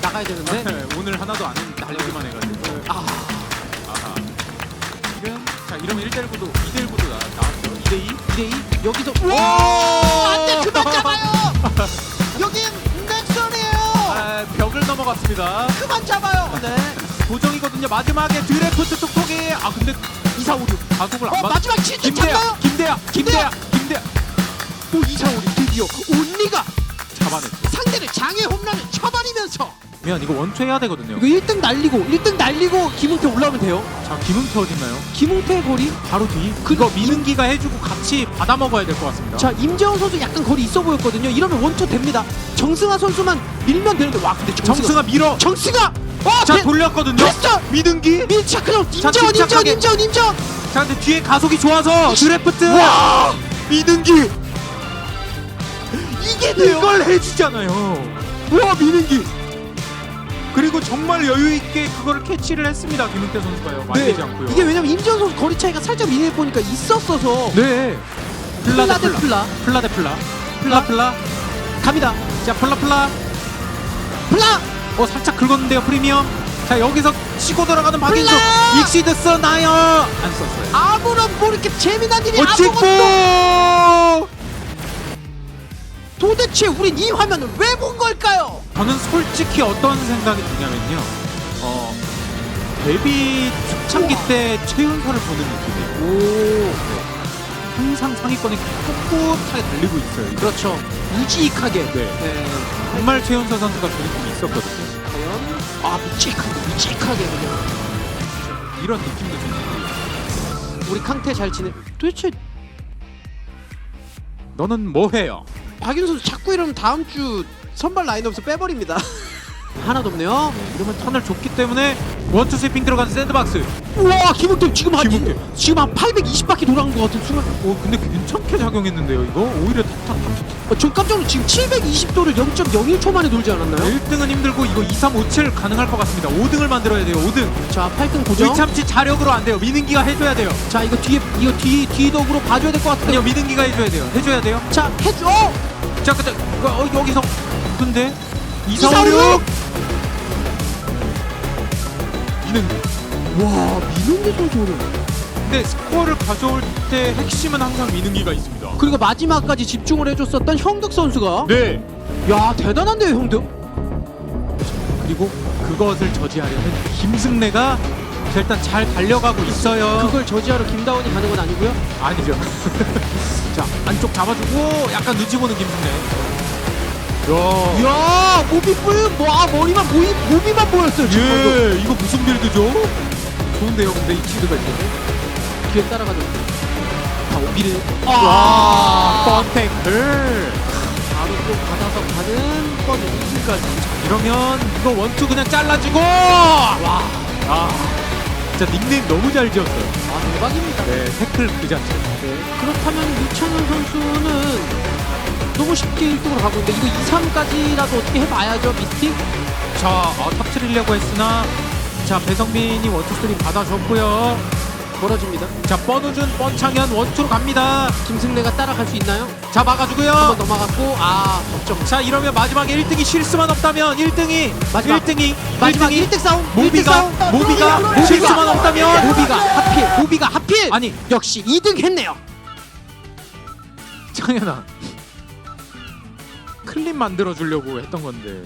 나가야 되는데 네, 오늘 하나도 안 달리기만 해가지고. 아 아하. 지금 자 이러면 1대 1구도 2대 1구도 나, 나왔죠. 2대 2. 2대2 여기서 오! 안돼 그만 잡아요 여긴 넥슨이에요 아, 벽을 넘어갔습니다. 그만 잡아요 네. 고정이거든요. 마지막에 드래프트 톡톡이 아 근데 2456 가속을 안 어 받. 마지막 진짜 김대야, 잡나요? 김대야, 김대야, 김대야 또 이상우리 드디어 온리가 잡아냈죠. 상대를 장애 홈런을 쳐버리면서 면 이거 원투 해야 되거든요. 이거 1등 날리고 1등 날리고 김웅태 올라오면 돼요 자 김은태 어딨나요? 김웅태 거리 바로 뒤. 그거 민은기가 해주고 같이 받아 먹어야 될 것 같습니다. 자 임재원 선수 약간 거리 있어 보였거든요 이러면 원투 됩니다 정승아 선수만 밀면 되는데 와 근데 정승아 정승아 밀어. 정승아 와 자 대- 돌렸거든요. 됐어 민은기. 밀착 그럼 자, 임재원 임재원 침착하게. 임재원 임재원 자 근데 뒤에 가속이 좋아서 드래프트. 와 민은기. 돼요 이걸 해주잖아요. 와 민은기 그리고 정말 여유 있게 그거를 캐치를 했습니다. 김은태 선수가요. 말리지 않고요. 네. 이게 왜냐면 임재원 선수 거리 차이가 살짝 미니 보니까 있었어서 네. 플라 대대 플라. 플라 플라 대 플라. 플라 플라. 갑니다 자 플라 플라. 플라 어 살짝 긁었는데요 프리미엄. 자 여기서 치고 들어가는 박인수. 플라! 익시드 써나요. 안 썼어요. 아무런 뭐 이렇게 재미난 일이 어 아무것도 찍고. 도대체 우린 이 화면을 왜 본 걸까요? 저는 솔직히 어떤 생각이 드냐면요. 어 데뷔 초창기 우와. 때 최윤서를 보는 느낌이에요. 오 항상 상위권에 꿋꿋하게 달리고 있어요. 이거. 그렇죠 무지익하게 네. 네. 정말 최윤서 선수가 그 느낌이 있었거든요. 과연 아 묵직하게 묵직하게 그냥 이런 느낌도 좀 있고요. 우리 캉테 잘 지내 도대체 너는 뭐 해요? 박윤 선수 자꾸 이러면 다음 주 선발 라인업에서 빼버립니다 하나도 없네요. 이러면 턴을 줬기 때문에 원투 스윙 들어가는 샌드박스. 우와 김웅태. 지금 한 김웅태. 이- 지금 한 820바퀴 돌아간 것 같은 순간. 오 근데 괜찮게 작용했는데요 이거? 오히려 탑탑 어, 저 깜짝 놀라 지금 720도를 0.01초 만에 돌지 않았나요? 1등은 힘들고 이거 2, 3, 5, 7 가능할 것 같습니다. 5등을 만들어야 돼요 5등. 자 8등 고정. 의참치 자력으로 안 돼요. 민은기가 해줘야 돼요. 자 이거 뒤에 이거 뒤 뒤덕으로 봐줘야 될 것 같은데. 아니요 민은기가 해줘야 돼요. 해줘야 돼요. 자 해줘! 어! 자 근데 그, 어, 여기서 근데 2, 4, 5, 246! 6 민은기 와 민홍기 선수는. 근데 스코어를 가져올 때 핵심은 항상 민은기가 있습니다. 그리고 마지막까지 집중을 해줬었던 형득 선수가. 네. 야 대단한데요 형득? 그리고 그것을 저지하려면 김승래가 자, 일단 잘 달려가고 있어요. 그걸 저지하러 김다원이 가는 건 아니고요? 아니죠. 자 안쪽 잡아주고 약간 눈치 보는 김승래. 야, 이야 몸이 뿔와 머리만 보이 몸이만 보였어요 지금 방금. 예, 이거 무슨 빌드죠? 좋은데요, 근데 이 치드가 있어서. 뒤에 따라가는 자 오비를 와, 펀테클. 바로 또 받아서 가는 뻔 이승까지 이러면 이거 원투 그냥 잘라주고. 와, 아, 진짜 닉네임 너무 잘 지었어요. 아 대박입니다 네, 태클 그 자체. 네. 그렇다면 유창현 선수는 너무 쉽게 1등으로 가고 있는데 이거 2, 3까지라도 어떻게 해봐야죠 미스틱 자, 어, 터트리려고 했으나. 자, 배성민이 원투 쓰리 받아줬고요. 멀어집니다 자, 뻔우준, 뻔창현 원투로 갑니다. 김승래가 따라갈 수 있나요? 자, 막아주고요. 한번 넘어갔고 아 득점 자 이러면 마지막에 1등이 실수만 없다면 1등이 마지막. 1등이 마지막 1등이 1등 싸움 1등 모비가 싸움 모비가 모비가 실수만 없다면 모비가 하필 모비가 하필 아니 역시 2등 했네요 창현아 클립 만들어 주려고 했던 건데